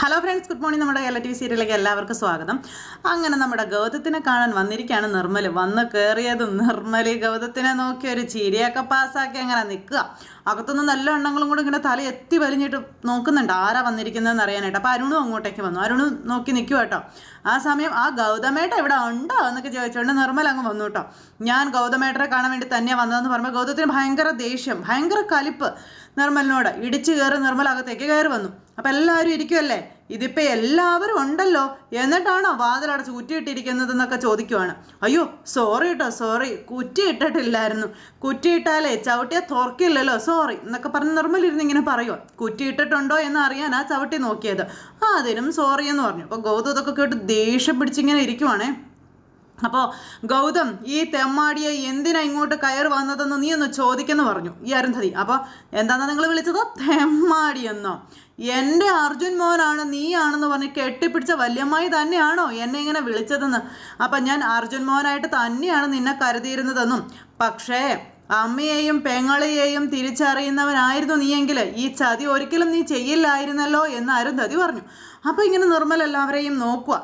Hello friends good morning നമ്മുടെ Kerala T V സീരിയലിലേക്ക് എല്ലാവർക്കും സ്വാഗതം. അങ്ങനെ നമ്മുടെ ഗൗതത്തിനെ കാണാൻ വന്നിരിക്കുകയാണ് നിർമ്മൽ വന്ന് കയറിയതും നിർമ്മൽ ഗൗതത്തിനെ നോക്കി ഒരു ചിരിയൊക്കെ പാസ്സാക്കി അങ്ങനെ നിൽക്കുക. അകത്തുനിന്ന് നല്ല എണ്ണങ്ങളും കൂടെ ഇങ്ങനെ തല എത്തി വലിഞ്ഞിട്ട് നോക്കുന്നുണ്ട്. ആരാ വന്നിരിക്കുന്നതെന്ന് അറിയാനായിട്ട്. അപ്പോൾ അരുണും അങ്ങോട്ടേക്ക് വന്നു. അരുണും നോക്കി നിൽക്കുക കേട്ടോ. ആ സമയം ആ ഗൗതമേട്ട ഇവിടെ ഉണ്ടോ എന്നൊക്കെ ചോദിച്ചുകൊണ്ട് നിർമ്മൽ അങ്ങ് വന്നു കേട്ടോ. ഞാൻ ഗൗതമേട്ടരെ കാണാൻ വേണ്ടി തന്നെയാണ് വന്നതെന്ന് പറയുമ്പോൾ ഗൗതത്തിന് ഭയങ്കര ദേഷ്യം ഭയങ്കര കലിപ്പ്. നിർമ്മലിനോട് ഇടിച്ചു കയറി നിർമ്മൽ അകത്തേക്ക് കയറി വന്നു. അപ്പം എല്ലാവരും ഇരിക്കുമല്ലേ ഇതിപ്പോൾ എല്ലാവരും ഉണ്ടല്ലോ. എന്നിട്ടാണോ വാതിലടച്ച് കുറ്റിയിട്ടിരിക്കുന്നതെന്നൊക്കെ ചോദിക്കുവാണ്. അയ്യോ സോറി കേട്ടോ സോറി കുറ്റി ഇട്ടിട്ടില്ലായിരുന്നു കുറ്റി ഇട്ടാലേ ചവിട്ടിയാൽ തുറക്കില്ലല്ലോ സോറി എന്നൊക്കെ പറഞ്ഞ് നിർമ്മലിരുന്ന് ഇങ്ങനെ പറയുമോ കുറ്റി ഇട്ടിട്ടുണ്ടോ എന്ന് ആ ചവിട്ടി നോക്കിയത്. ആ അതിനും സോറി എന്ന് പറഞ്ഞു. അപ്പോൾ ഗൗതം ഇതൊക്കെ കേട്ട് ദേഷ്യം പിടിച്ചിങ്ങനെ ഇരിക്കുവാണേ. അപ്പോൾ ഗൗതം ഈ തെമ്മാടിയെ എന്തിനാ ഇങ്ങോട്ട് കയർ വന്നതെന്ന് നീ ഒന്ന് ചോദിക്കെന്ന് പറഞ്ഞു ഈ അരുന്ധതി. അപ്പോൾ എന്താണെന്ന് നിങ്ങൾ വിളിച്ചത്? തെമ്മാടിയെന്നോ എന്റെ അർജുൻ മോനാണ് നീയാണെന്ന് പറഞ്ഞ് കെട്ടിപ്പിടിച്ച വല്യമ്മായി തന്നെയാണോ എന്നെ ഇങ്ങനെ വിളിച്ചതെന്ന്? അപ്പം ഞാൻ അർജുൻ മോനായിട്ട് തന്നെയാണ് നിന്നെ കരുതിയിരുന്നതെന്നും. പക്ഷേ അമ്മയെയും പെങ്ങളെയും തിരിച്ചറിയുന്നവനായിരുന്നു നീയെങ്കിൽ ഈ ചതി ഒരിക്കലും നീ ചെയ്യില്ലായിരുന്നല്ലോ എന്ന് അരുന്ധതി പറഞ്ഞു. അപ്പോൾ ഇങ്ങനെ നിർമ്മൽ എല്ലാവരെയും നോക്കുക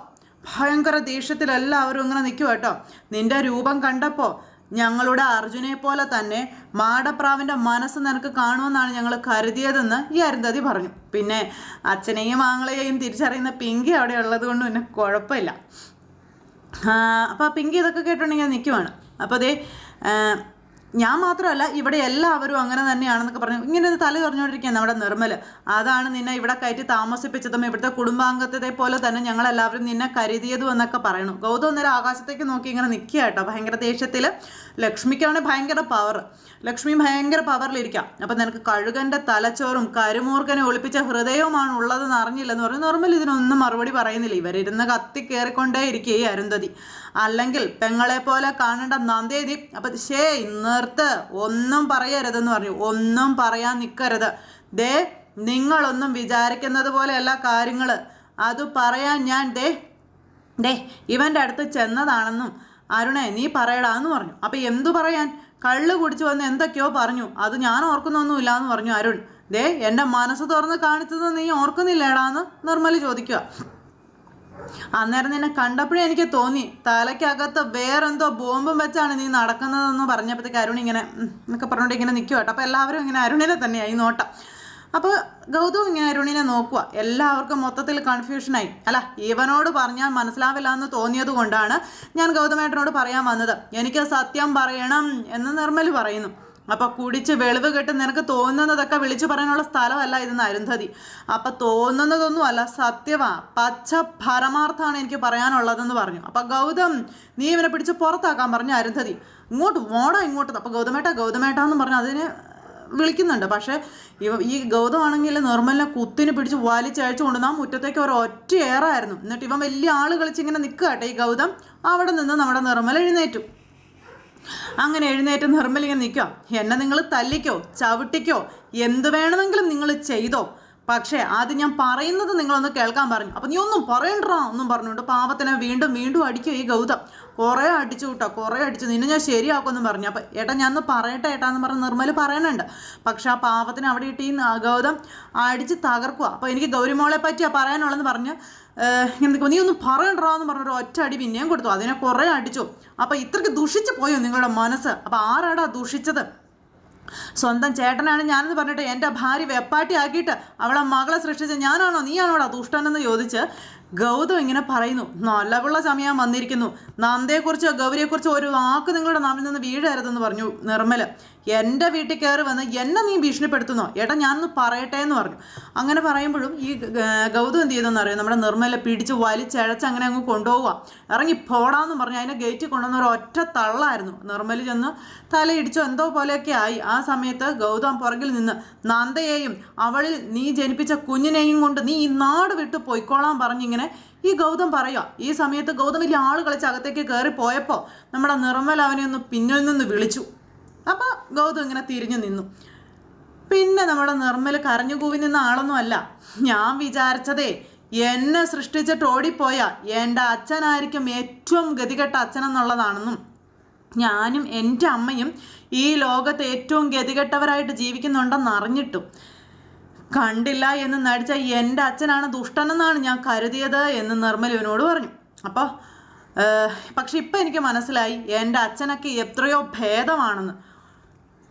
ഭയങ്കര ദേഷ്യത്തിൽ എല്ലാവരും ഇങ്ങനെ നിൽക്കുക കേട്ടോ. നിന്റെ രൂപം കണ്ടപ്പോൾ ഞങ്ങളുടെ അർജുനെ പോലെ തന്നെ മാടപ്രാവിന്റെ മനസ്സ് നിനക്ക് കാണുമെന്നാണ് ഞങ്ങൾ കരുതിയതെന്ന് ഈ അരുന്ധതി പറഞ്ഞു. പിന്നെ അച്ഛനെയും ആങ്ങളെയും തിരിച്ചറിയുന്ന പിങ്കി അവിടെ ഉള്ളത് കൊണ്ട് പിന്നെ കുഴപ്പമില്ല. അപ്പോൾ പിങ്കി ഇതൊക്കെ കേട്ടുണ്ടെങ്കിൽ നിൽക്കുവാണ്. അപ്പോൾ അതേ ഞാൻ മാത്രമല്ല ഇവിടെ എല്ലാവരും അങ്ങനെ തന്നെയാണെന്നൊക്കെ പറഞ്ഞു. ഇങ്ങനെ തല പറഞ്ഞുകൊണ്ടിരിക്കുക നമ്മുടെ നിർമ്മൽ അതാണ് നിന്നെ ഇവിടെ കയറ്റി താമസിപ്പിച്ചതും ഇവിടുത്തെ കുടുംബാംഗത്തെ പോലെ തന്നെ ഞങ്ങളെല്ലാവരും നിന്നെ കരുതിയതും എന്നൊക്കെ പറയണു ഗൗതം നേരം ആകാശത്തേക്ക് നോക്കി ഇങ്ങനെ നിൽക്കുക കേട്ടോ. ഭയങ്കര ദേഷ്യത്തിൽ. ലക്ഷ്മിക്കാണ് ഭയങ്കര പവർ ലക്ഷ്മി ഭയങ്കര പവറിലിരിക്കാം അപ്പം നിനക്ക് കഴുകന്റെ തലച്ചോറും കരുമൂർഖനെ ഒളിപ്പിച്ച ഹൃദയവുമാണ് ഉള്ളതെന്ന് അറിഞ്ഞില്ലെന്ന് പറഞ്ഞു. നോർമൽ ഇതിനൊന്നും മറുപടി പറയുന്നില്ല. ഇവരിരുന്ന് കത്തി കയറിക്കൊണ്ടേ ഇരിക്കുക ഈ അരുന്ധതി. അല്ലെങ്കിൽ പെങ്ങളെ പോലെ കാണേണ്ട നന്ദേതി അപ്പം ശേ നിർത്ത്. ഒന്നും പറയരുതെന്ന് പറഞ്ഞു. ഒന്നും പറയാൻ നിൽക്കരുത് ദേ നിങ്ങളൊന്നും വിചാരിക്കുന്നത് പോലെയല്ല കാര്യങ്ങൾ അത് പറയാൻ ഞാൻ ദേ ദേ ഇവന്റെ അടുത്ത് ചെന്നതാണെന്നും അരുണേ നീ പറയടാന്ന് പറഞ്ഞു. അപ്പം എന്തു പറയാൻ? കള്ള് കുടിച്ചു വന്ന് എന്തൊക്കെയോ പറഞ്ഞു. അത് ഞാൻ ഓർക്കുന്നൊന്നുമില്ല എന്ന് പറഞ്ഞു അരുൺ. ദേ എന്റെ മനസ്സ് തുറന്ന് കാണിച്ചത് നീ ഓർക്കുന്നില്ലേടാന്ന് നിർമ്മൽ ചോദിക്കുക. അന്നേരം നിന്നെ കണ്ടപ്പോഴേ എനിക്ക് തോന്നി. തലയ്ക്കകത്ത് വേറെന്തോ ബോംബും വെച്ചാണ് നീ നടക്കുന്നതെന്ന് പറഞ്ഞപ്പോഴത്തേക്ക് അരുൺ ഇങ്ങനെ എന്നൊക്കെ പറഞ്ഞുകൊണ്ട് ഇങ്ങനെ നിൽക്കുക കേട്ടോ. അപ്പോൾ എല്ലാവരും ഇങ്ങനെ അരുണിനെ തന്നെയായി നോട്ടം. അപ്പോൾ ഗൗതം ഇങ്ങനെ അരുണിനെ നോക്കുക എല്ലാവർക്കും മൊത്തത്തിൽ കൺഫ്യൂഷനായി അല്ല ഇവനോട് പറഞ്ഞാൽ മനസ്സിലാവില്ല എന്ന് തോന്നിയത് കൊണ്ടാണ് ഞാൻ ഗൗതമേട്ടനോട് പറയാൻ വന്നത്. എനിക്ക് സത്യം പറയണം എന്ന് നിർമ്മൽ പറയുന്നു. അപ്പൊ കുടിച്ച് വെളിവ് കെട്ട് നിനക്ക് തോന്നുന്നതൊക്കെ വിളിച്ചു പറയാനുള്ള സ്ഥലമല്ല ഇതെന്ന് അരുന്ധതി. അപ്പൊ തോന്നുന്നതൊന്നും അല്ല സത്യവാ. പച്ച പരമാർത്ഥാണ് എനിക്ക് പറയാനുള്ളതെന്ന് പറഞ്ഞു. അപ്പൊ ഗൗതം നീ ഇവനെ പിടിച്ച് പുറത്താക്കാൻ പറഞ്ഞു അരുന്ധതി. ഇങ്ങോട്ട് മോടാ ഇങ്ങോട്ട്. അപ്പൊ ഗൗതമേട്ട ഗൗതമേട്ട എന്ന് പറഞ്ഞു അതിന് വിളിക്കുന്നുണ്ട്. പക്ഷേ ഇവ ഈ ഗൗതമാണെങ്കിൽ നിർമ്മലിനെ കുത്തിന് പിടിച്ച് വലിച്ചയച്ചു കൊണ്ട് ആ മുറ്റത്തേക്ക് ഒരു ഒറ്റ ഏറായിരുന്നു എന്നിട്ട് ഇവൻ വലിയ ആൾ കളിച്ചിങ്ങനെ നിൽക്കുക ഈ ഗൗതം. അവിടെ നിന്ന് നമ്മുടെ നിർമ്മൽ എഴുന്നേറ്റു. അങ്ങനെ എഴുന്നേറ്റ് നിർമ്മലിങ്ങനെ നിൽക്കുക എന്നെ നിങ്ങൾ തല്ലിക്കോ ചവിട്ടിക്കോ എന്ത് വേണമെങ്കിലും നിങ്ങൾ ചെയ്തോ. പക്ഷേ ആദ്യം ഞാൻ പറയുന്നത് നിങ്ങളൊന്ന് കേൾക്കാൻ പറഞ്ഞു. അപ്പം നീ ഒന്നും പറയണ്ടാ ഒന്നും പറഞ്ഞുകൊണ്ട് പാവത്തിനെ വീണ്ടും വീണ്ടും അടിക്കും ഈ ഗൗതം. കുറേ അടിച്ചു കേട്ടോ കുറേ അടിച്ചു. നിന്നെ ഞാൻ ശരിയാക്കുമെന്ന് പറഞ്ഞു. അപ്പം ഏട്ടാ ഞാൻ ഒന്ന് പറയട്ടെ ഏട്ടാ എന്ന് പറഞ്ഞ് നിർമ്മൽ പറയണുണ്ട്. പക്ഷേ ആ പാവത്തിന് അവിടെ ഇട്ട് ഈ ഗൗതം അടിച്ച് തകർക്കുക അപ്പോൾ എനിക്ക് ഗൗരിമോളെ പറ്റിയാ പറയാനുള്ളതെന്ന് പറഞ്ഞ് എന്തൊക്കെ നീ ഒന്ന് പറയണ്ടാ എന്ന് പറഞ്ഞൊരു ഒറ്റ അടി പിന്നെയും കൊടുത്തു. അതിനെ കുറേ അടിച്ചു. അപ്പോൾ ഇത്രയ്ക്ക് ദുഷിച്ചു പോയോ നിങ്ങളുടെ മനസ്സ്? അപ്പോൾ ആരാടാ ദുഷിച്ചത്? സ്വന്തം ചേട്ടനാണ് ഞാനെന്ന് പറഞ്ഞിട്ട് എന്റെ ഭാര്യ വെപ്പാട്ടിയാക്കിയിട്ട് അവളെ മകളെ സൃഷ്ടിച്ച ഞാനാണോ നീയാണോടാ ദുഷ്ടനെന്ന് ചോദിച്ച് ഗൗതം ഇങ്ങനെ പറയുന്നു നല്ല പിള്ള സമയം വന്നിരിക്കുന്നു. നന്ദയെക്കുറിച്ചോ ഗൗരിയെക്കുറിച്ചോ ഒരു വാക്ക് നിങ്ങളുടെ നാമിൽ നിന്ന് വീഴരുതെന്ന് പറഞ്ഞു നിർമ്മൽ. എന്റെ വീട്ടിൽ കയറി വന്ന് എന്നെ നീ ഭീഷണിപ്പെടുത്തുന്നോ? ഏട്ടാ ഞാനൊന്ന് പറയട്ടെ എന്ന് പറഞ്ഞു. അങ്ങനെ പറയുമ്പോഴും ഈ ഗൗതം എന്ത് ചെയ്തെന്ന് അറിയാം? നമ്മുടെ നിർമ്മല പിടിച്ച് വലിച്ചഴച്ച് അങ്ങനെ അങ്ങ് കൊണ്ടുപോവുക ഇറങ്ങി പോടാന്ന് പറഞ്ഞ് അതിനെ ഗേറ്റിൽ കൊണ്ടുവന്ന ഒരു ഒറ്റ തള്ളായിരുന്നു. നിർമ്മൽ ചെന്ന് തലയിടിച്ചോ. എന്തോ പോലെയൊക്കെ ആയി. ആ സമയത്ത് ഗൗതം പുറകിൽ നിന്ന് നന്ദയെയും അവളിൽ നീ ജനിപ്പിച്ച കുഞ്ഞിനെയും കൊണ്ട് നീ ഈ നാട് വിട്ട് പൊയ്ക്കോളാൻ പറഞ്ഞിങ്ങനെ ഈ ഗൗതം പറയുക ഈ സമയത്ത് ഗൗതം വലിയ ആൾ കളിച്ച് അകത്തേക്ക് കയറി പോയപ്പോൾ നമ്മുടെ നിർമ്മൽ അവനെ ഒന്ന് പിന്നിൽ നിന്ന് വിളിച്ചു. അപ്പോൾ ഗൗതം ഇങ്ങനെ തിരിഞ്ഞു നിന്നു. പിന്നെ നമ്മുടെ നിർമ്മൽ കരഞ്ഞു കൂവി നിന്ന ആളൊന്നും അല്ല. ഞാൻ വിചാരിച്ചതേ എന്നെ സൃഷ്ടിച്ചിട്ട് ഓടിപ്പോയ എന്റെ അച്ഛനായിരിക്കും ഏറ്റവും ഗതികെട്ട അച്ഛനെന്നുള്ളതാണെന്നും ഞാനും എന്റെ അമ്മയും ഈ ലോകത്ത് ഏറ്റവും ഗതികെട്ടവരായിട്ട് ജീവിക്കുന്നുണ്ടെന്ന് അറിഞ്ഞിട്ടും. കണ്ടില്ല എന്ന് നടിച്ച എന്റെ അച്ഛനാണ് ദുഷ്ടനെന്നാണ് ഞാൻ കരുതിയത് എന്ന് നിർമ്മലുവിനോട് പറഞ്ഞു. അപ്പോൾ പക്ഷെ ഇപ്പം എനിക്ക് മനസ്സിലായി എന്റെ അച്ഛനൊക്കെ എത്രയോ ഭേദമാണെന്ന്.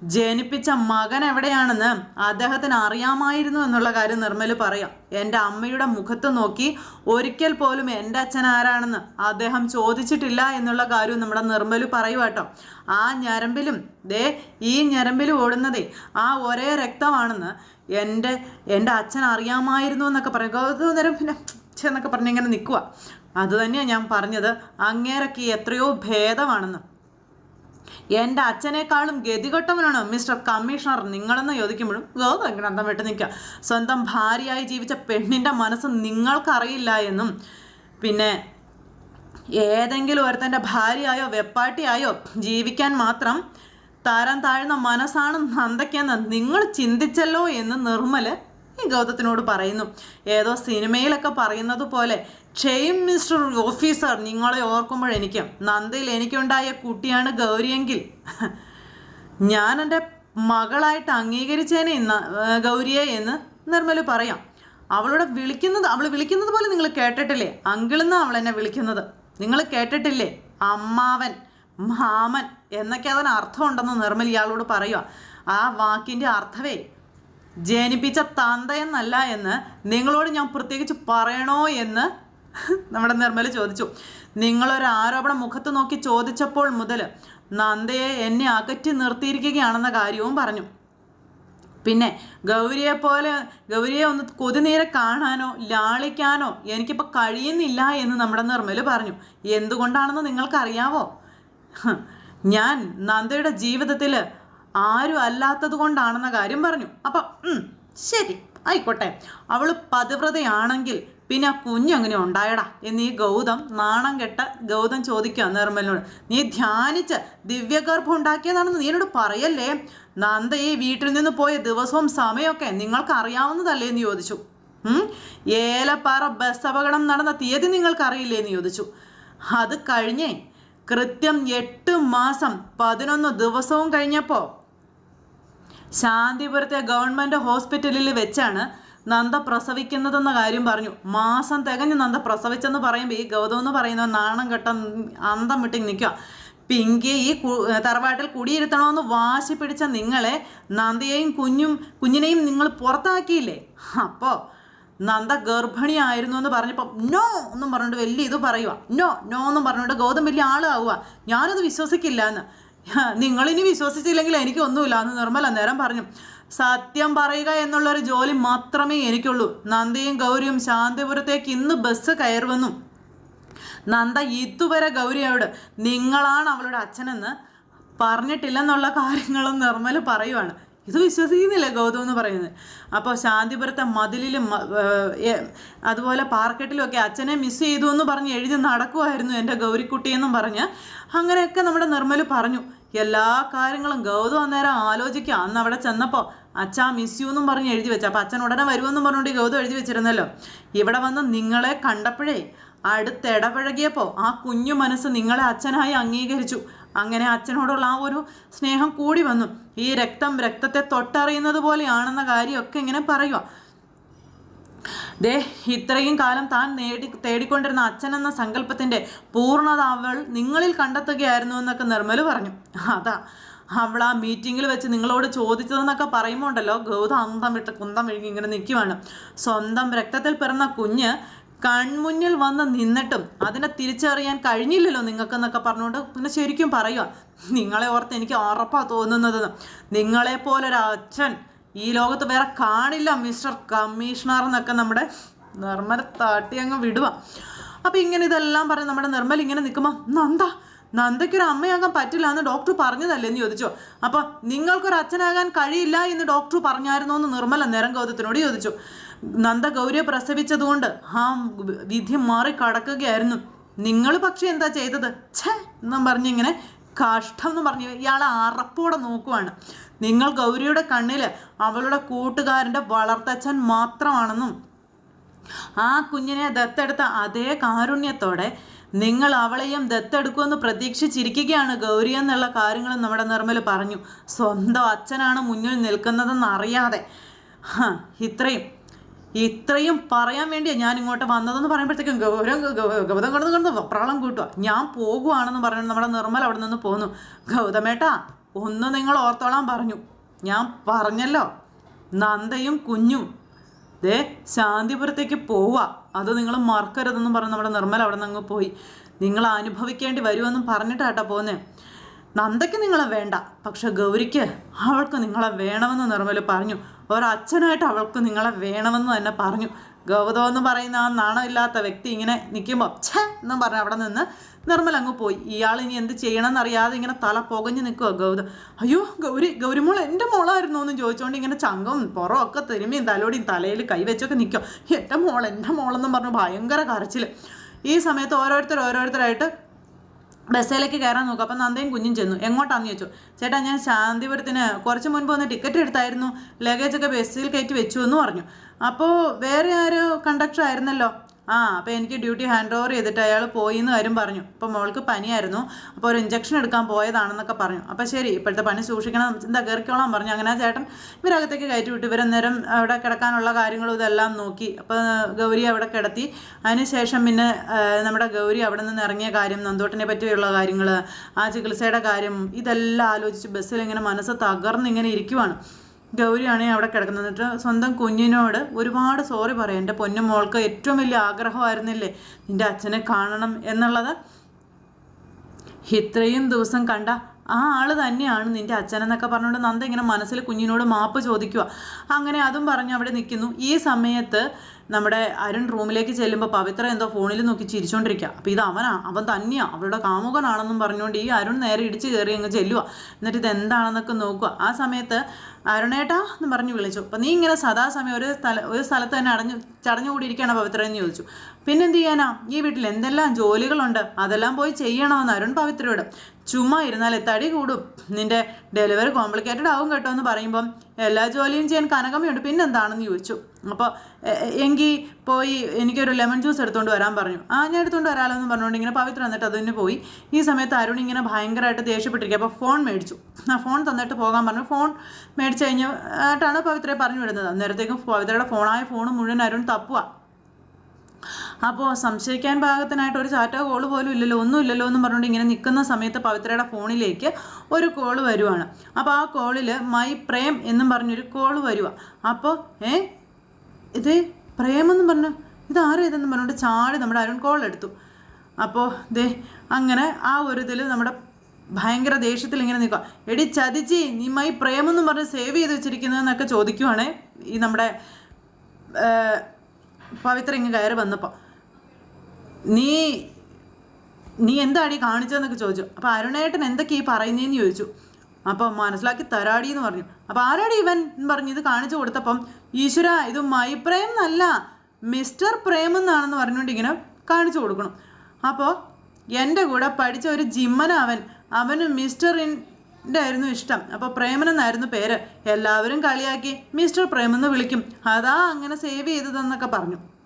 ജനിപ്പിച്ച മകൻ എവിടെയാണെന്ന് അദ്ദേഹത്തിന് അറിയാമായിരുന്നു എന്നുള്ള കാര്യം നിർമ്മൽ പറയാം. എന്റെ അമ്മയുടെ മുഖത്ത് നോക്കി ഒരിക്കൽ പോലും എന്റെ അച്ഛൻ ആരാണെന്ന് അദ്ദേഹം ചോദിച്ചിട്ടില്ല എന്നുള്ള കാര്യം നമ്മുടെ നിർമ്മൽ പറയുവാട്ടോ ആ ഞരമ്പിലും ദേ ഈ ഞരമ്പിലും ഓടുന്നതേ ആ ഒരേ രക്തമാണെന്ന് എന്റെ എന്റെ അച്ഛൻ അറിയാമായിരുന്നു എന്നൊക്കെ പറയും. നേരം പിന്നെ എന്നൊക്കെ പറഞ്ഞിങ്ങനെ നിൽക്കുക അത് തന്നെയാണ് ഞാൻ പറഞ്ഞത്. അങ്ങേരൊക്കെ എത്രയോ ഭേദമാണെന്ന്. എന്റെ അച്ഛനേക്കാളും ഗതികെട്ടവനാണ് മിസ്റ്റർ കമ്മീഷണർ. നിങ്ങളെന്ന് ചോദിക്കുമ്പോഴും ഗോ ഇങ്ങനെ അന്തം വിട്ട് നിൽക്കുക സ്വന്തം ഭാര്യയായി ജീവിച്ച പെണ്ണിന്റെ മനസ്സ് നിങ്ങൾക്കറിയില്ല എന്നും. പിന്നെ ഏതെങ്കിലും ഒരുത്തന്റെ ഭാര്യയായോ വെപ്പാട്ടിയായോ ജീവിക്കാൻ മാത്രം തരം താഴ്ന്ന മനസ്സാണ് നന്ദയ്ക്കെന്ന് നിങ്ങൾ ചിന്തിച്ചല്ലോ എന്ന് നിർമ്മൽ ഈ ഗൗതത്തിനോട് പറയുന്നു. ഏതോ സിനിമയിലൊക്കെ പറയുന്നത് പോലെ ക്ഷയും മിസ്റ്റർ ഓഫീസർ നിങ്ങളെ ഓർക്കുമ്പോൾ എനിക്ക് നന്ദയിൽ എനിക്കുണ്ടായ കുട്ടിയാണ് ഗൗരിയെങ്കിൽ. ഞാൻ എന്റെ മകളായിട്ട് അംഗീകരിച്ചേനെ ഗൗരിയെ എന്ന് നിർമ്മൽ പറയാം. അവളോട് വിളിക്കുന്നത് അവൾ വിളിക്കുന്നത് പോലെ നിങ്ങൾ കേട്ടിട്ടില്ലേ? അങ്കിളെന്ന് അവൾ എന്നെ വിളിക്കുന്നത്. നിങ്ങൾ കേട്ടിട്ടില്ലേ? അമ്മാവൻ മാമൻ എന്നൊക്കെ അതിന് അർത്ഥമുണ്ടെന്ന് നിർമ്മൽ ഇയാളോട് പറയുക ആ വാക്കിന്റെ അർത്ഥമേ ജനിപ്പിച്ച തന്തയെന്നല്ല എന്ന് നിങ്ങളോട് ഞാൻ പ്രത്യേകിച്ച് പറയണോ എന്ന് നമ്മുടെ നിർമ്മല ചോദിച്ചു നിങ്ങളൊരു ആരോപണം മുഖത്ത് നോക്കി ചോദിച്ചപ്പോൾ മുതൽ നന്ദയെ എന്നെ അകറ്റി നിർത്തിയിരിക്കുകയാണെന്ന കാര്യവും പറഞ്ഞു. പിന്നെ ഗൗരിയെ പോലെ ഗൗരിയെ ഒന്ന് കൊതിനീരെ കാണാനോ ലാളിക്കാനോ എനിക്കിപ്പോൾ കഴിയുന്നില്ല എന്ന് നമ്മുടെ നിർമ്മൽ പറഞ്ഞു. എന്തുകൊണ്ടാണെന്ന് നിങ്ങൾക്കറിയാവോ? ഞാൻ നന്ദയുടെ ജീവിതത്തിൽ ആരും അല്ലാത്തത് കൊണ്ടാണെന്ന കാര്യം പറഞ്ഞു. അപ്പം ശരി ആയിക്കോട്ടെ. അവൾ പതിവ്രതയാണെങ്കിൽ പിന്നെ ആ കുഞ്ഞെങ്ങനെ ഉണ്ടായടാ? എന്ന് ഈ ഗൗതം നാണം കെട്ട ഗൗതം ചോദിക്കുക നിർമ്മലിനോട്. നീ ധ്യാനിച്ച് ദിവ്യഗർഭം ഉണ്ടാക്കിയതാണെന്ന് നീ എന്നോട് പറയല്ലേ? നന്ദ ഈ വീട്ടിൽ നിന്ന് പോയ ദിവസവും സമയമൊക്കെ നിങ്ങൾക്ക് അറിയാവുന്നതല്ലേ എന്ന് ചോദിച്ചു. ഏലപ്പാറ ബസ് അപകടം നടന്ന തീയതി നിങ്ങൾക്കറിയില്ലേ? എന്ന് ചോദിച്ചു. അത് കഴിഞ്ഞേ. കൃത്യം എട്ട് മാസം പതിനൊന്ന് ദിവസവും കഴിഞ്ഞപ്പോൾ ശാന്തിപുരത്തെ ഗവൺമെന്റ് ഹോസ്പിറ്റലിൽ വെച്ചാണ് നന്ദ പ്രസവിക്കുന്നതെന്ന കാര്യം പറഞ്ഞു. മാസം തികഞ്ഞ് നന്ദ പ്രസവിച്ചെന്ന് പറയുമ്പോൾ ഈ ഗൗതം എന്ന് പറയുന്ന നാണം കെട്ട അന്തം വിട്ടി നിൽക്കുക പിങ്കി ഈ തറവാട്ടിൽ കുടിയിരുത്തണമെന്ന് വാശി പിടിച്ച നിങ്ങളെ നന്ദയെയും കുഞ്ഞും കുഞ്ഞിനെയും നിങ്ങൾ പുറത്താക്കിയില്ലേ? അപ്പോൾ നന്ദ ഗർഭിണിയായിരുന്നു എന്ന് പറഞ്ഞപ്പോൾ നോ എന്നും പറഞ്ഞിട്ട് വലിയ ഇത് പറയുക നോ നോ എന്നും പറഞ്ഞിട്ട് ഗൗതം വലിയ ആളാവുക ഞാനത് വിശ്വസിക്കില്ല എന്ന് നിങ്ങളിനി വിശ്വസിച്ചില്ലെങ്കിൽ എനിക്കൊന്നുമില്ല എന്ന് നിർമ്മല നേരം പറഞ്ഞു. സത്യം പറയുക എന്നുള്ളൊരു ജോലി മാത്രമേ എനിക്കുള്ളൂ. നന്ദിയും ഗൗരിയും ശാന്തിപുരത്തേക്ക് ഇന്ന് ബസ് കയറുമെന്നും നന്ദ ഇതുവരെ ഗൗരിയോട് നിങ്ങളാണ് അവളുടെ അച്ഛനെന്ന് പറഞ്ഞിട്ടില്ലെന്നുള്ള കാര്യങ്ങളും നിർമ്മൽ പറയുവാണ്. ഇത് വിശ്വസിക്കുന്നില്ല ഗൗതം എന്ന് പറയുന്നത്? അപ്പോൾ ശാന്തിപുരത്തെ മതിലിലും അതുപോലെ പാർക്കറ്റിലുമൊക്കെ അച്ഛനെ മിസ് ചെയ്തു എന്ന് പറഞ്ഞ് എഴുതി നടക്കുമായിരുന്നു എന്റെ ഗൗരിക്കുട്ടിയെന്നും പറഞ്ഞ്. അങ്ങനെയൊക്കെ നമ്മുടെ നിർമ്മൽ പറഞ്ഞു. എല്ലാ കാര്യങ്ങളും. ഗൗതം അന്നേരം ആലോചിക്കുക. അന്ന് അവിടെ ചെന്നപ്പോൾ അച്ഛാ മിസ് യു എന്നും പറഞ്ഞ് എഴുതി വെച്ചു. അപ്പം അച്ഛൻ ഉടനെ വരുമെന്നും പറഞ്ഞുകൊണ്ട് ഗൗതം എഴുതി വെച്ചിരുന്നല്ലോ. ഇവിടെ വന്ന് നിങ്ങളെ കണ്ടപ്പോഴേ അടുത്തിടപഴകിയപ്പോൾ ആ കുഞ്ഞു മനസ്സ് നിങ്ങളെ അച്ഛനായി അംഗീകരിച്ചു. അങ്ങനെ അച്ഛനോടുള്ള ആ ഒരു സ്നേഹം കൂടി വന്നു. ഈ രക്തം രക്തത്തെ തൊട്ടറിയുന്നത് പോലെയാണെന്ന കാര്യമൊക്കെ ഇങ്ങനെ പറയുക ദേ ഇത്രയും കാലം താൻ നേടി തേടിക്കൊണ്ടിരുന്ന അച്ഛൻ എന്ന സങ്കല്പത്തിന്റെ പൂർണത അവൾ നിങ്ങളിൽ കണ്ടെത്തുകയായിരുന്നു എന്നൊക്കെ നിർമ്മൽ പറഞ്ഞു. അതാ അവൾ ആ മീറ്റിങ്ങിൽ വെച്ച് നിങ്ങളോട് ചോദിച്ചതെന്നൊക്കെ പറയുമ്പോൾ ഉണ്ടല്ലോ ഗൗത അന്തം വിട്ട് കുന്തം വിഴുങ്ങി ഇങ്ങനെ നിൽക്കുവാണ് സ്വന്തം രക്തത്തിൽ പിറന്ന കുഞ്ഞ് കൺമുന്നിൽ വന്ന് നിന്നിട്ടും അതിനെ തിരിച്ചറിയാൻ കഴിഞ്ഞില്ലല്ലോ നിങ്ങൾക്കെന്നൊക്കെ പറഞ്ഞുകൊണ്ട് പിന്നെ ശരിക്കും പറയുക നിങ്ങളെ ഓർത്ത് എനിക്ക് ഉറപ്പാണ് തോന്നുന്നതെന്ന്. നിങ്ങളെപ്പോലൊരു അച്ഛൻ ഈ ലോകത്ത് വേറെ കാണില്ല മിസ്റ്റർ കമ്മീഷണർ എന്നൊക്കെ നമ്മുടെ നിർമ്മല താട്ടി അങ്ങ് വിടുക. അപ്പം ഇങ്ങനെ ഇതെല്ലാം പറഞ്ഞ് നമ്മുടെ നിർമ്മൽ ഇങ്ങനെ നിൽക്കുമ്പോൾ നന്ദ നന്ദയ്ക്കൊരു അമ്മയാകാൻ പറ്റില്ല എന്ന് ഡോക്ടർ പറഞ്ഞതല്ലേ? എന്ന് ചോദിച്ചോ. അപ്പോൾ നിങ്ങൾക്കൊരു അച്ഛനാകാൻ കഴിയില്ല എന്ന് ഡോക്ടർ പറഞ്ഞായിരുന്നോ? എന്ന് നിർമ്മല നേരം ഗൗതത്തിനോട് ചോദിച്ചു. നന്ദ ഗൗരിയെ പ്രസവിച്ചതുകൊണ്ട് ആ വിധി മാറി കടക്കുകയായിരുന്നു നിങ്ങൾ പക്ഷെ എന്താ ചെയ്തത്? ഛേ എന്നും പറഞ്ഞിങ്ങനെ കഷ്ടം എന്ന് പറഞ്ഞു ഇയാളെ അറപ്പോടെ നോക്കുവാണ്. നിങ്ങൾ ഗൗരിയുടെ കണ്ണിൽ അവളുടെ കൂട്ടുകാരന്റെ വളർത്തച്ഛൻ മാത്രമാണെന്നും ആ കുഞ്ഞിനെ ദത്തെടുത്ത അതേ കാരുണ്യത്തോടെ നിങ്ങൾ അവളെയും ദത്തെടുക്കുമെന്ന് പ്രതീക്ഷിച്ചിരിക്കുകയാണ് ഗൗരി എന്നുള്ള കാര്യങ്ങൾ നമ്മുടെ നിർമ്മൽ പറഞ്ഞു. സ്വന്തം അച്ഛനാണ് മുന്നിൽ നിൽക്കുന്നതെന്ന് അറിയാതെ. ഇത്രയും ഇത്രയും പറയാൻ വേണ്ടിയാണ് ഞാൻ ഇങ്ങോട്ട് വന്നതെന്ന് പറയുമ്പോഴത്തേക്കും ഗൗരം ഗൗതം കിടന്ന് കിടന്ന് പ്രാളം കൂട്ടുക ഞാൻ പോകുവാണെന്ന് പറഞ്ഞു നമ്മുടെ നിർമ്മൽ അവിടെ നിന്ന് പോന്നു. ഗൗതമേട്ടാ ഒന്ന് നിങ്ങൾ ഓർത്തോളാൻ പറഞ്ഞു. ഞാൻ പറഞ്ഞല്ലോ. നന്ദയും കുഞ്ഞും. ദേ ശാന്തിപുരത്തേക്ക് പോവുക. അത് നിങ്ങൾ മറക്കരുതെന്നും പറഞ്ഞ് നമ്മുടെ നിർമ്മല അവിടെ നിന്ന് അങ്ങ് പോയി. നിങ്ങൾ അനുഭവിക്കേണ്ടി വരുമെന്നും പറഞ്ഞിട്ടാട്ടോ പോന്നെ നന്ദയ്ക്ക് നിങ്ങളെ വേണ്ട. പക്ഷെ ഗൗരിക്ക് അവൾക്ക് നിങ്ങളെ വേണമെന്ന് നിർമ്മല പറഞ്ഞു. ഒരച്ഛനായിട്ട് അവൾക്ക് നിങ്ങളെ വേണമെന്ന് തന്നെ പറഞ്ഞു. ഗൗതം എന്ന് പറയുന്ന ആ നാണമില്ലാത്ത വ്യക്തി ഇങ്ങനെ നിൽക്കുമ്പോൾ ഛേ എന്നും പറഞ്ഞ് അവിടെ നിന്ന് നിർമ്മൽ അങ്ങ് പോയി. ഇയാൾ ഇനി എന്ത് ചെയ്യണമെന്ന് അറിയാതെ ഇങ്ങനെ തല പുകഞ്ഞു നിൽക്കുക ഗൗതം. അയ്യോ ഗൗരി ഗൗരിമോൾ എന്റെ മോളായിരുന്നു എന്ന് ചോദിച്ചുകൊണ്ട് ഇങ്ങനെ ചങ്കം പുറവും ഒക്കെ തിരുമ്മിയും തലോടിയും തലയിൽ കൈവച്ചൊക്കെ നിൽക്കും എന്റെ മോൾ എന്റെ മോളെന്നും പറഞ്ഞു ഭയങ്കര കരച്ചിൽ. ഈ സമയത്ത് ഓരോരുത്തർ ഓരോരുത്തരായിട്ട് ബസ്സിലേക്ക് കയറാൻ നോക്കും. അപ്പം നന്ദയും കുഞ്ഞും ചെന്നു. എങ്ങോട്ടാന്ന് ചോദിച്ചു. ചേട്ടാ ഞാൻ ശാന്തിപുരത്തിന് കുറച്ച് മുൻപ് ഒന്ന് ടിക്കറ്റ് എടുത്തായിരുന്നു. ലഗേജൊക്കെ ബസ്സിൽ കയറ്റി വെച്ചു എന്ന് പറഞ്ഞു. അപ്പോൾ വേറെ ആരോ കണ്ടക്ടർ ആയിരുന്നല്ലോ? ആ അപ്പോൾ എനിക്ക് ഡ്യൂട്ടി ഹാൻഡ് ഓവർ ചെയ്തിട്ട് അയാൾ പോയി എന്ന് കാര്യം പറഞ്ഞു. അപ്പോൾ മോൾക്ക് പനിയായിരുന്നു. അപ്പോൾ ഒരു ഇഞ്ചക്ഷൻ എടുക്കാൻ പോയതാണെന്നൊക്കെ പറഞ്ഞു. അപ്പോൾ ശരി ഇപ്പോഴത്തെ പനി സൂക്ഷിക്കണം. എന്താ കയറിക്കോളാൻ പറഞ്ഞു. അങ്ങനെ ചേട്ടൻ ഇവരകത്തേക്ക് കയറ്റി വിട്ടു. ഇവരന്നേരം അവിടെ കിടക്കാനുള്ള കാര്യങ്ങളും ഇതെല്ലാം നോക്കി. അപ്പോൾ ഗൗരി അവിടെ കിടത്തി. അതിനുശേഷം പിന്നെ നമ്മുടെ ഗൗരി അവിടെ നിന്ന് ഇറങ്ങിയ കാര്യം നന്തോട്ടിനെ പറ്റിയുള്ള കാര്യങ്ങൾ ആ ചികിത്സയുടെ കാര്യം ഇതെല്ലാം ആലോചിച്ച് ബസ്സിൽ ഇങ്ങനെ മനസ്സ് തകർന്നിങ്ങനെ ഇരിക്കുവാണ്. ഗൗരിയാണെങ്കിൽ അവിടെ കിടക്കുന്നത്. എന്നിട്ട് സ്വന്തം കുഞ്ഞിനോട് ഒരുപാട് സോറി പറയാം. എന്റെ പൊന്നു മോൾക്ക് ഏറ്റവും വലിയ ആഗ്രഹമായിരുന്നില്ലേ നിന്റെ അച്ഛനെ കാണണം എന്നുള്ളത്? ഇത്രയും ദിവസം കണ്ട ആ ആൾ തന്നെയാണ് നിന്റെ അച്ഛനെന്നൊക്കെ പറഞ്ഞുകൊണ്ട് നന്ദ ഇങ്ങനെ മനസ്സിൽ കുഞ്ഞിനോട് മാപ്പ് ചോദിക്കുക അങ്ങനെ അതും പറഞ്ഞ് അവിടെ നിൽക്കുന്നു. ഈ സമയത്ത് നമ്മുടെ അരുൺ റൂമിലേക്ക് ചെല്ലുമ്പോൾ പവിത്ര എന്തോ ഫോണിൽ നോക്കി ചിരിച്ചോണ്ടിരിക്കുക അപ്പോൾ ഇത് അവനാ അവൻ തന്നെയാണ് അവളുടെ കാമുകനാണെന്നും പറഞ്ഞുകൊണ്ട് ഈ അരുൺ നേരെ ഇടിച്ച് കയറി അങ്ങ് ചെല്ലുക എന്നിട്ട് ഇത് എന്താണെന്നൊക്കെ നോക്കുക ആ സമയത്ത് അരുണേട്ടാ എന്ന് പറഞ്ഞ് വിളിച്ചു. അപ്പം നീ ഇങ്ങനെ സദാസമയം ഒരു സ്ഥല ഒരു സ്ഥലത്ത് തന്നെ അടഞ്ഞു ചടഞ്ഞുകൂടിയിരിക്കുകയാണ് പവിത്ര എന്ന് ചോദിച്ചു. പിന്നെന്ത് ചെയ്യാനാ? ഈ വീട്ടിൽ എന്തെല്ലാം ജോലികളുണ്ട്? അതെല്ലാം പോയി ചെയ്യണമെന്ന് അരുൺ പവിത്രയോട്. ചുമ്മാ ഇരുന്നാൽ തടി കൂടും. നിന്റെ ഡെലിവറി കോംപ്ലിക്കേറ്റഡ് ആവും കേട്ടോ എന്ന് പറയുമ്പം എല്ലാ ജോലിയും ചെയ്യാൻ കനകമ്മയുണ്ട്. പിന്നെന്താണെന്ന് ചോദിച്ചു. അപ്പോൾ എങ്കിൽ പോയി എനിക്കൊരു ലെമൺ ജ്യൂസ് എടുത്തുകൊണ്ട് വരാൻ പറഞ്ഞു. ആ ഞാൻ എടുത്തുകൊണ്ട് വരാമല്ലോ എന്ന് പറഞ്ഞുകൊണ്ട് ഇങ്ങനെ പവിത്ര എന്നിട്ട് അതിന് പോയി. ഈ സമയത്ത് അരുൺ ഇങ്ങനെ ഭയങ്കരമായിട്ട് ദേഷ്യപ്പെട്ടിരിക്കുക അപ്പോൾ ഫോൺ മേടിച്ചു. ആ ഫോൺ തന്നിട്ട് പോകാൻ പറഞ്ഞു. ഫോൺ മേടിച്ചു കഴിഞ്ഞിട്ടാണ് പവിത്രയെ പറഞ്ഞു വിടുന്നത്. അന്നേരത്തേക്കും പവിത്രയുടെ ഫോണായ ഫോൺ മുഴുവൻ അരുൺ തപ്പുക അപ്പോൾ സംശയിക്കാൻ പാകത്തിനായിട്ട് ഒരു ചാറ്റോ കോൾ പോലും ഇല്ലല്ലോ ഒന്നും ഇല്ലല്ലോ എന്ന് പറഞ്ഞുകൊണ്ട് ഇങ്ങനെ നിൽക്കുന്ന സമയത്ത് പവിത്രയുടെ ഫോണിലേക്ക് ഒരു കോൾ വരുവാണ്. അപ്പോൾ ആ കോളിൽ മൈ പ്രേം എന്നും പറഞ്ഞൊരു കോൾ വരുവാ. അപ്പോൾ ഏ ഇത് പ്രേമെന്നും പറഞ്ഞു ഇത് ഇതെന്ന് പറഞ്ഞുകൊണ്ട് ചാടി നമ്മുടെ അരുൺ കോൾ എടുത്തു. അപ്പോൾ ദേ അങ്ങനെ ആ ഒരു ഇതിൽ നമ്മുടെ ഭയങ്കര ദേഷ്യത്തിൽ ഇങ്ങനെ നിൽക്കുക എടി ചതിച്ചി നീ മൈ പ്രേമെന്നും പറഞ്ഞ് സേവ് ചെയ്ത് വെച്ചിരിക്കുന്നതെന്നൊക്കെ ചോദിക്കുവാണേ ഈ നമ്മുടെ പവിത്ര ഇങ്ങ് കയറി വന്നപ്പോൾ നീ നീ എന്താടി കാണിച്ചതെന്നൊക്കെ ചോദിച്ചു. അപ്പോൾ അരുണേട്ടൻ എന്തൊക്കെ ഈ പറയുന്നതെന്ന് ചോദിച്ചു. അപ്പോൾ മനസ്സിലാക്കി തരാടി എന്ന് പറഞ്ഞു. അപ്പോൾ ആരാടി ഇവൻ എന്ന് പറഞ്ഞു ഇത് കാണിച്ചു കൊടുത്തപ്പം ഈശ്വര ഇത് മൈ പ്രേം എന്നല്ല മിസ്റ്റർ പ്രേം എന്നാണെന്ന് പറഞ്ഞുകൊണ്ട് ഇങ്ങനെ കാണിച്ചു കൊടുക്കണം. അപ്പോൾ എന്റെ കൂടെ പഠിച്ച ഒരു ജിമ്മന അവൻ. അവന് മിസ്റ്ററിന്റെ ആയിരുന്നു ഇഷ്ടം. അപ്പോൾ പ്രേമൻ എന്നായിരുന്നു പേര്. എല്ലാവരും കളിയാക്കി മിസ്റ്റർ പ്രേമെന്ന് വിളിക്കും. അതാ അങ്ങനെ സേവ് ചെയ്തതെന്നൊക്കെ പറഞ്ഞു.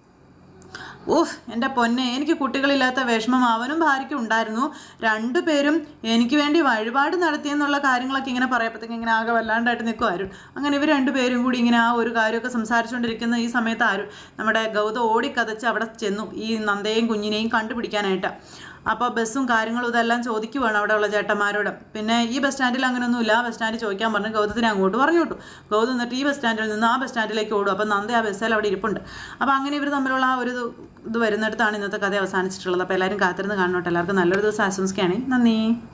ഓഹ് എന്റെ പൊന്നെ എനിക്ക് കുട്ടികളില്ലാത്ത വിഷമം അവനും ഭാര്യയ്ക്കും ഉണ്ടായിരുന്നു. രണ്ടുപേരും എനിക്ക് വേണ്ടി വഴിപാട് നടത്തിയെന്നുള്ള കാര്യങ്ങളൊക്കെ ഇങ്ങനെ പറയപ്പോഴത്തേക്ക് ഇങ്ങനെ ആകെ വല്ലാണ്ടായിട്ട് നിൽക്കുമായിരുന്നു അങ്ങനെ ഇവർ രണ്ടുപേരും കൂടി ഇങ്ങനെ ആ ഒരു കാര്യമൊക്കെ സംസാരിച്ചുകൊണ്ടിരിക്കുന്ന ഈ സമയത്ത് ആരും നമ്മുടെ ഗൗതം ഓടിക്കതച്ച് അവിടെ ചെന്നു ഈ നന്ദയെയും കുഞ്ഞിനെയും കണ്ടുപിടിക്കാനായിട്ട്. അപ്പോൾ ബസ്സും കാര്യങ്ങളും ഇതെല്ലാം ചോദിക്കുവാണ് അവിടെയുള്ള ചേട്ടന്മാരോട്. പിന്നെ ഈ ബസ് സ്റ്റാൻഡിൽ അങ്ങനെയൊന്നുമില്ല ബസ് സ്റ്റാൻഡിൽ ചോദിക്കാൻ പറഞ്ഞു ഗൗതത്തിന് അങ്ങോട്ട് പറഞ്ഞു വിട്ടു ഗൗതം എന്നിട്ട് ഈ ബസ് സ്റ്റാൻഡിൽ നിന്ന് ആ ബസ് സ്റ്റാൻഡിലേക്ക് ഓടും. അപ്പോൾ നന്ദ ആ ബസ്സിൽ അവിടെ ഇരിപ്പുണ്ട്. അപ്പോൾ അങ്ങനെ ഇവർ തമ്മിലുള്ള ആ ഒരു ഇത് വരുന്നിടത്താണ് ഇന്നത്തെ കഥ അവസാനിച്ചിട്ടുള്ളത്. അപ്പോൾ എല്ലാവരും കാത്തിരുന്ന് കാണണോട്ടെ. എല്ലാവർക്കും നല്ലൊരു ദിവസം ആശംസിക്കുകയാണെങ്കിൽ നന്ദി.